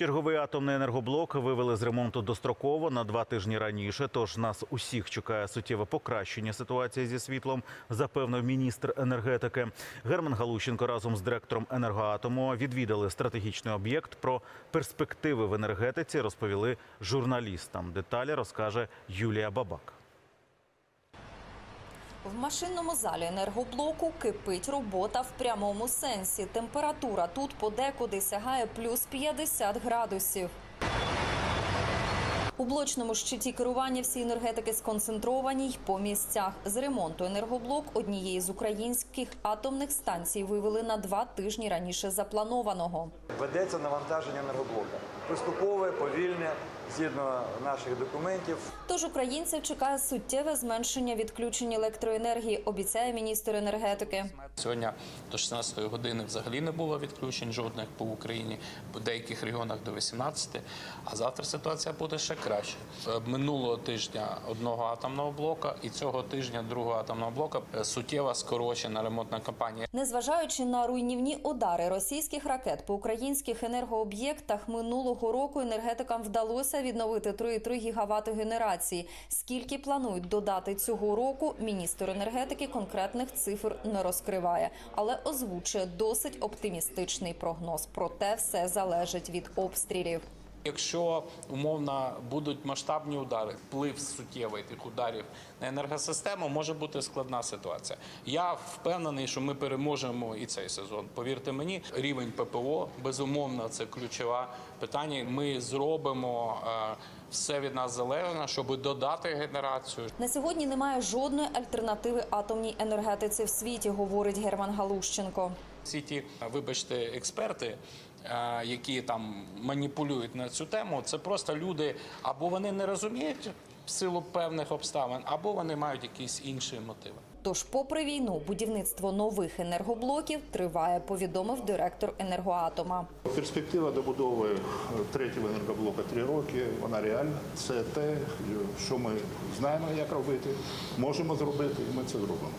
Черговий атомний енергоблок вивели з ремонту достроково на два тижні раніше. Тож нас усіх чекає суттєве покращення ситуації зі світлом, запевнив міністр енергетики. Герман Галущенко разом з директором енергоатому відвідали стратегічний об'єкт. Про перспективи в енергетиці розповіли журналістам. Деталі розкаже Юлія Бабак. В машинному залі енергоблоку кипить робота в прямому сенсі. Температура тут подекуди сягає плюс 50 градусів. У блочному щиті керування всі енергетики сконцентровані й по місцях. З ремонту енергоблок однієї з українських атомних станцій вивели на два тижні раніше запланованого. Ведеться навантаження енергоблока. Поступове, повільне, згідно наших документів. Тож українців чекає суттєве зменшення відключень електроенергії, обіцяє міністр енергетики. Сьогодні до 16 години взагалі не було відключень жодних по Україні, в деяких регіонах до 18, а завтра ситуація буде ще краще. Е, Минулого тижня одного атомного блока і цього тижня другого атомного блока е, суттєво скорочена ремонтна кампанія. Незважаючи на руйнівні удари російських ракет по українських енергооб'єктах минулого року енергетикам вдалося відновити 3,3 гігавати генерації. Скільки планують додати цього року, міністр енергетики конкретних цифр не розкриває, але озвучує досить оптимістичний прогноз. Проте все залежить від обстрілів. Якщо умовно будуть масштабні удари, вплив суттєвий тих ударів на енергосистему, може бути складна ситуація. Я впевнений, що ми переможемо і цей сезон. Повірте мені, рівень ППО безумовно це ключове питання. Ми зробимо е, все від нас залежне, щоб додати генерацію, На сьогодні немає жодної альтернативи атомній енергетиці в світі, говорить Герман Галущенко. Всі ті, вибачте, експерти, е, які там маніпулюють на цю тему, це просто люди або вони не розуміють в силу певних обставин, або вони мають якісь інші мотиви. Тож, попри війну, будівництво нових енергоблоків триває, повідомив директор енергоатома. Перспектива добудови е, третього енергоблока три роки. Вона реальна. Це те, що ми знаємо, як робити, можемо зробити, і ми це зробимо.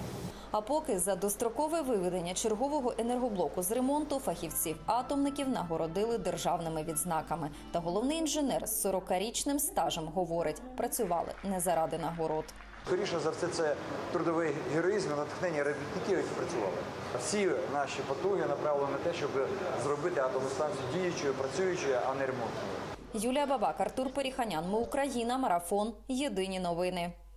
А поки за дострокове виведення чергового енергоблоку з ремонту фахівців атомників нагородили державними відзнаками. Та головний інженер з 40-річним стажем говорить, працювали не заради нагород. Скоріше за все, це трудовий героїзм і натхнення робітників, які працювали. Всі наші потуги направлені на те, щоб зробити атомну станцію діючою, працюючою, а не ремонтною. Юлія Бабак, Артур Періханян. Ми Україна. Марафон. Єдині новини.